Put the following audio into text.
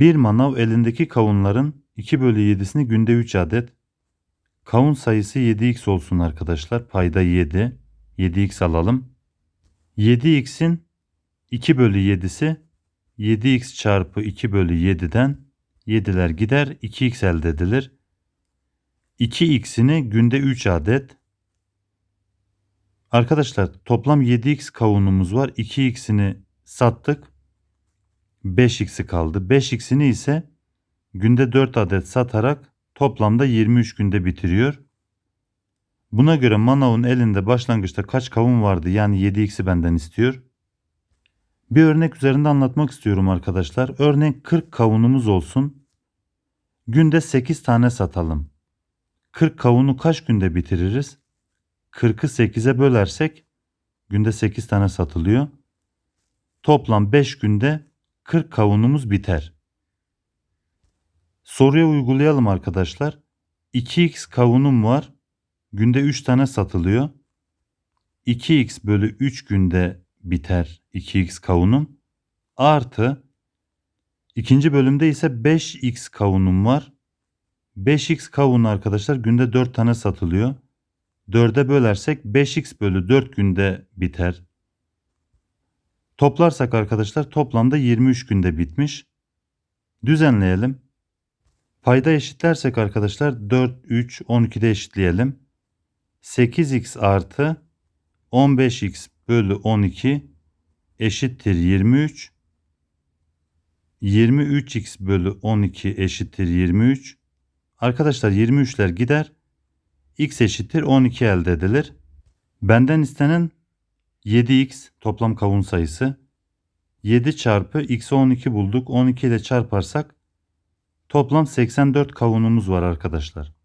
Bir manav elindeki kavunların 2 bölü 7'sini günde 3 adet. Kavun sayısı 7x olsun arkadaşlar. Payda 7. 7x alalım. 7x'in 2 bölü 7'si 7x çarpı 2 bölü 7'den 7'ler gider 2x elde edilir. 2x'ini günde 3 adet. Arkadaşlar toplam 7x kavunumuz var. 2x'ini sattık. 5x'i kaldı. 5x'ini ise günde 4 adet satarak toplamda 23 günde bitiriyor. Buna göre manavın elinde başlangıçta kaç kavun vardı yani 7x'i benden istiyor. Bir örnek üzerinde anlatmak istiyorum arkadaşlar. Örneğin 40 kavunumuz olsun. Günde 8 tane satalım. 40 kavunu kaç günde bitiririz? 40'ı 8'e bölersek günde 8 tane satılıyor. Toplam 5 günde 40 kavunumuz biter. Soruya uygulayalım arkadaşlar. 2x kavunum var. Günde 3 tane satılıyor. 2x bölü 3 günde biter 2x kavunum. Artı ikinci bölümde ise 5x kavunum var. 5x kavun arkadaşlar günde 4 tane satılıyor. 4'e bölersek 5x bölü 4 günde biter. Toplarsak arkadaşlar toplamda 23 günde bitmiş. Düzenleyelim. Payda eşitlersek arkadaşlar 4, 3, 12'de eşitleyelim. 8x artı 15x bölü 12 eşittir 23. 23x bölü 12 eşittir 23. Arkadaşlar 23'ler gider. x eşittir 12 elde edilir. Benden istenen 7x toplam kavun sayısı. 7 çarpı x'e 12 bulduk. 12 ile çarparsak toplam 84 kavunumuz var arkadaşlar.